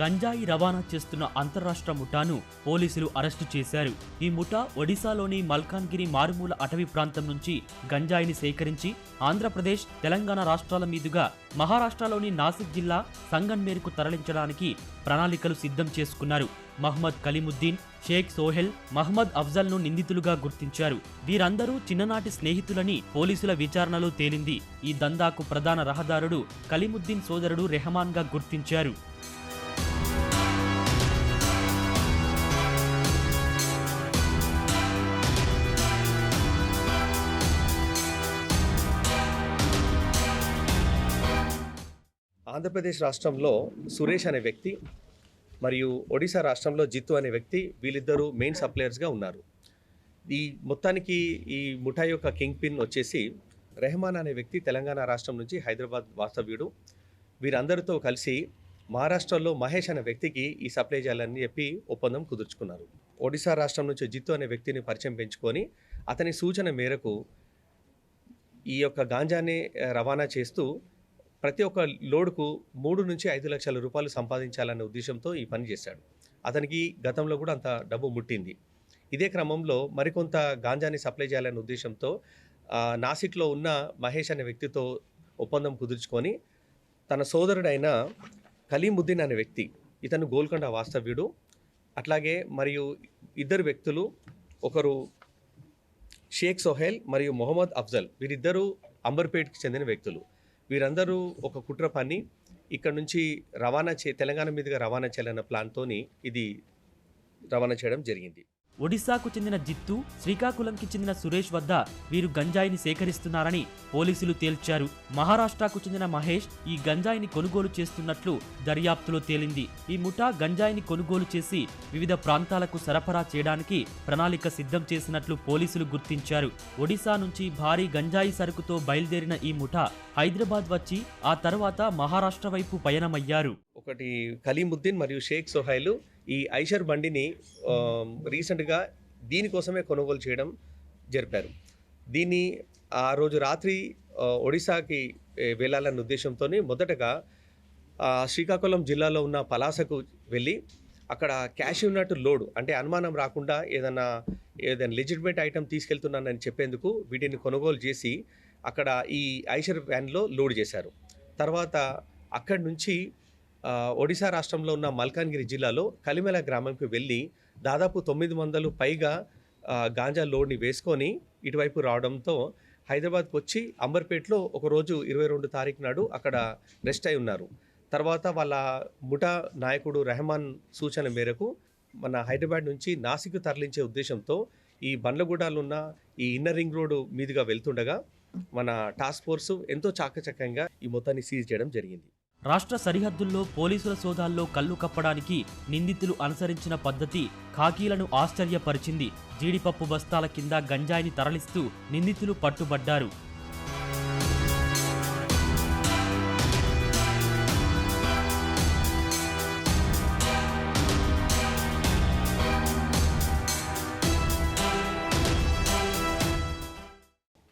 గంజాయి రవాణా చేస్తున్న అంతరాష్ట్ర ముఠాను పోలీసులు అరెస్టు చేశారు. ఈ ముఠా ఒడిశాలోని మల్కాన్గిరి మారుమూల అటవీ ప్రాంతం నుంచి గంజాయిని సేకరించి ఆంధ్రప్రదేశ్ తెలంగాణ రాష్ట్రాల మీదుగా మహారాష్ట్రలోని నాసిక్ జిల్లా సంగన్మేరుకు తరలించడానికి ప్రణాళికలు సిద్ధం చేసుకున్నారు. మహ్మద్ కలీముద్దీన్ షేక్ సోహెల్ మహ్మద్ అఫ్జల్ను నిందితులుగా గుర్తించారు. వీరందరూ చిన్ననాటి స్నేహితులని పోలీసుల విచారణలో తేలింది. ఈ దందాకు ప్రధాన రహదారుడు కలీముద్దీన్ సోదరుడు రెహమాన్గా గుర్తించారు. ఆంధ్రప్రదేశ్ రాష్ట్రంలో సురేష్ అనే వ్యక్తి మరియు ఒడిశా రాష్ట్రంలో జిత్తు అనే వ్యక్తి వీళ్ళిద్దరూ మెయిన్ సప్లయర్స్గా ఉన్నారు. ఈ మొత్తానికి ఈ ముఠా యొక్క కింగ్ పిన్ వచ్చేసి రెహమాన్ అనే వ్యక్తి తెలంగాణ రాష్ట్రం నుంచి హైదరాబాద్ వాస్తవ్యుడు. వీరందరితో కలిసి మహారాష్ట్రలో మహేష్ అనే వ్యక్తికి ఈ సప్లై చేయాలని చెప్పి ఒప్పందం కుదుర్చుకున్నారు. ఒడిశా రాష్ట్రం నుంచి జిత్తు అనే వ్యక్తిని పరిచయం పెంచుకొని అతని సూచన మేరకు ఈ యొక్క గాంజాని రవాణా చేస్తూ ప్రతి ఒక్క లోడుకు మూడు నుంచి ఐదు లక్షల రూపాయలు సంపాదించాలనే ఉద్దేశంతో ఈ పని చేశాడు. అతనికి గతంలో కూడా అంత డబ్బు ముట్టింది. ఇదే క్రమంలో మరికొంత గాంజాని సప్లై చేయాలనే ఉద్దేశంతో నాసిక్లో ఉన్న మహేష్ అనే వ్యక్తితో ఒప్పందం కుదుర్చుకొని తన సోదరుడైన కలీముద్దీన్ అనే వ్యక్తి ఇతను గోల్కొండ వాస్తవ్యుడు. అట్లాగే మరియు ఇద్దరు వ్యక్తులు ఒకరు షేక్ సోహెల్ మరియు మొహమ్మద్ అఫ్జల్ వీరిద్దరూ అంబర్పేట్కి చెందిన వ్యక్తులు. వీరందరూ ఒక కుట్ర పని ఇక్కడ నుంచి రవాణా చే తెలంగాణ మీదుగా రవాణా చేయాలన్న ప్లాన్తోని ఇది రవాణా చేయడం జరిగింది. ఒడిశాకు చెందిన జిత్తు శ్రీకాకుళంకి చెందిన సురేష్ వద్ద వీరు గంజాయిని సేకరిస్తున్నారని పోలీసులు తేల్చారు. మహారాష్ట్రకు చెందిన మహేష్ ఈ గంజాయిని కొనుగోలు చేస్తున్నట్లు దర్యాప్తులో తేలింది. ఈ ముఠా గంజాయిని కొనుగోలు చేసి వివిధ ప్రాంతాలకు సరఫరా చేయడానికి ప్రణాళిక సిద్ధం చేసినట్లు పోలీసులు గుర్తించారు. ఒడిశా నుంచి భారీ గంజాయి సరుకుతో బయలుదేరిన ఈ ముఠా హైదరాబాద్ వచ్చి ఆ తర్వాత మహారాష్ట్ర వైపు పయనమయ్యారు. ఒకటి కలీముద్దీన్ మరియు షేక్ సోహైలు ఈ ఐషర్ బండిని రీసెంట్గా దీనికోసమే కొనుగోలు చేయడం జరిపారు. దీన్ని ఆ రోజు రాత్రి ఒడిశాకి వెళ్ళాలన్న ఉద్దేశంతో మొదటగా శ్రీకాకుళం జిల్లాలో ఉన్న పలాసకు వెళ్ళి అక్కడ క్యాష్ ఉన్నట్టు లోడ్ అంటే అనుమానం రాకుండా ఏదైనా ఏదైనా లెజిటిమేట్ ఐటమ్ తీసుకెళ్తున్నానని చెప్పేందుకు వీటిని కొనుగోలు చేసి అక్కడ ఈ ఐషర్ వ్యాన్లో లోడ్ చేశారు. తర్వాత అక్కడి నుంచి ఒడిశా రాష్ట్రంలో ఉన్న మల్కాన్గిరి జిల్లాలో కలిమెల గ్రామంకి వెళ్ళి దాదాపు తొమ్మిది వందలు పైగా గాంజా లోడ్ని వేసుకొని ఇటువైపు రావడంతో హైదరాబాద్కి వచ్చి అంబర్పేటలో ఒకరోజు ఇరవై రెండు తారీఖు నాడు అక్కడ రెస్ట్ అయి ఉన్నారు. తర్వాత వాళ్ళ ముఠా నాయకుడు రెహమాన్ సూచన మేరకు మన హైదరాబాద్ నుంచి నాసిక్ తరలించే ఉద్దేశంతో ఈ బండ్లగూడలో ఈ ఇన్నర్ రింగ్ రోడ్డు మీదుగా వెళ్తుండగా మన టాస్క్ ఫోర్సు ఎంతో చాకచక్యంగా ఈ మొత్తాన్ని సీజ్ చేయడం జరిగింది. రాష్ట్ర సరిహద్దుల్లో పోలీసుల సోదాల్లో కళ్ళు కప్పడానికి నిందితులు అనుసరించిన పద్ధతి ఖాకీలను ఆశ్చర్యపరిచింది. జీడిపప్పు బస్తాల కింద గంజాయిని తరలిస్తూ నిందితులు పట్టుబడ్డారు.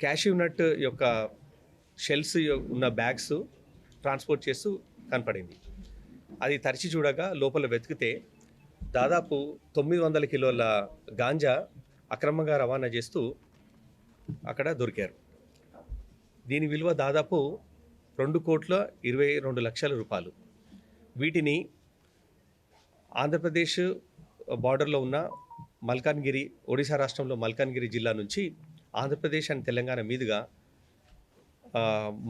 క్యాష్యూ నట్ యొక్క షెల్స్ ఉన్న బ్యాగ్స్ ట్రాన్స్పోర్ట్ చేస్తూ కనపడింది. అది తరిచి చూడగా లోపల వెతికితే దాదాపు తొమ్మిది వందల కిలోల గాంజా అక్రమంగా రవాణా చేస్తూ అక్కడ దొరికారు. దీని విలువ దాదాపు రెండు కోట్ల ఇరవై రెండు లక్షల రూపాయలు. వీటిని ఆంధ్రప్రదేశ్ బార్డర్లో ఉన్న మల్కాన్గిరి ఒడిశా రాష్ట్రంలో మల్కాన్గిరి జిల్లా నుంచి ఆంధ్రప్రదేశ్ అండ్ తెలంగాణ మీదుగా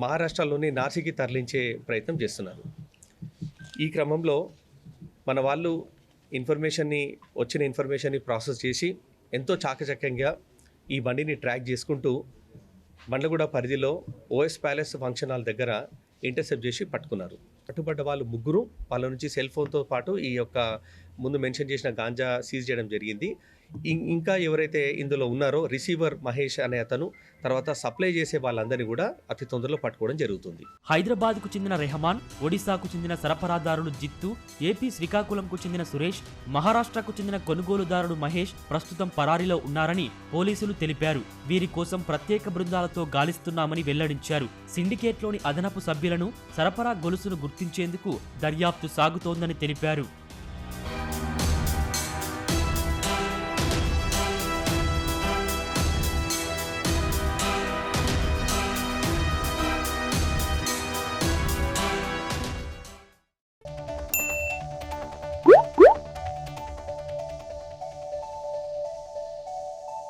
మహారాష్ట్రలోని నాసిక్కి తరలించే ప్రయత్నం చేస్తున్నారు. ఈ క్రమంలో మన వాళ్ళు ఇన్ఫర్మేషన్ని వచ్చిన ఇన్ఫర్మేషన్ని ప్రాసెస్ చేసి ఎంతో చాకచక్యంగా ఈ బండిని ట్రాక్ చేసుకుంటూ బండ్లగూడ పరిధిలో ఓఎస్ ప్యాలెస్ ఫంక్షన్ హాల్ దగ్గర ఇంటర్సెప్ట్ చేసి పట్టుకున్నారు. పట్టుబడ్డ వాళ్ళు ముగ్గురు వాళ్ళ నుంచి సెల్ ఫోన్తో పాటు ఈ యొక్క ముందు మెన్షన్ చేసిన గాంజా సీజ్ చేయడం జరిగింది. ఇంకా ఎవరైతే ఇందులో ఉన్నారో రిసీవర్ మహేష్ అనే అతను తర్వాత సప్లై చేసే వాళ్ళందరినీ కూడా అతి తొందరలో పట్టుకోవడం జరుగుతుంది. హైదరాబాద్కు చెందిన రెహమాన్ ఒడిశాకు చెందిన సరఫరాదారుడు జిత్తు ఏపీ శ్రీకాకుళంకు చెందిన సురేష్ మహారాష్ట్రకు చెందిన కొనుగోలుదారుడు మహేష్ ప్రస్తుతం పరారీలో ఉన్నారని పోలీసులు తెలిపారు. వీరి కోసం ప్రత్యేక బృందాలతో గాలిస్తున్నామని వెల్లడించారు. సిండికేట్లోని అదనపు సభ్యులను సరఫరా గొలుసును గుర్తించేందుకు దర్యాప్తు సాగుతోందని తెలిపారు.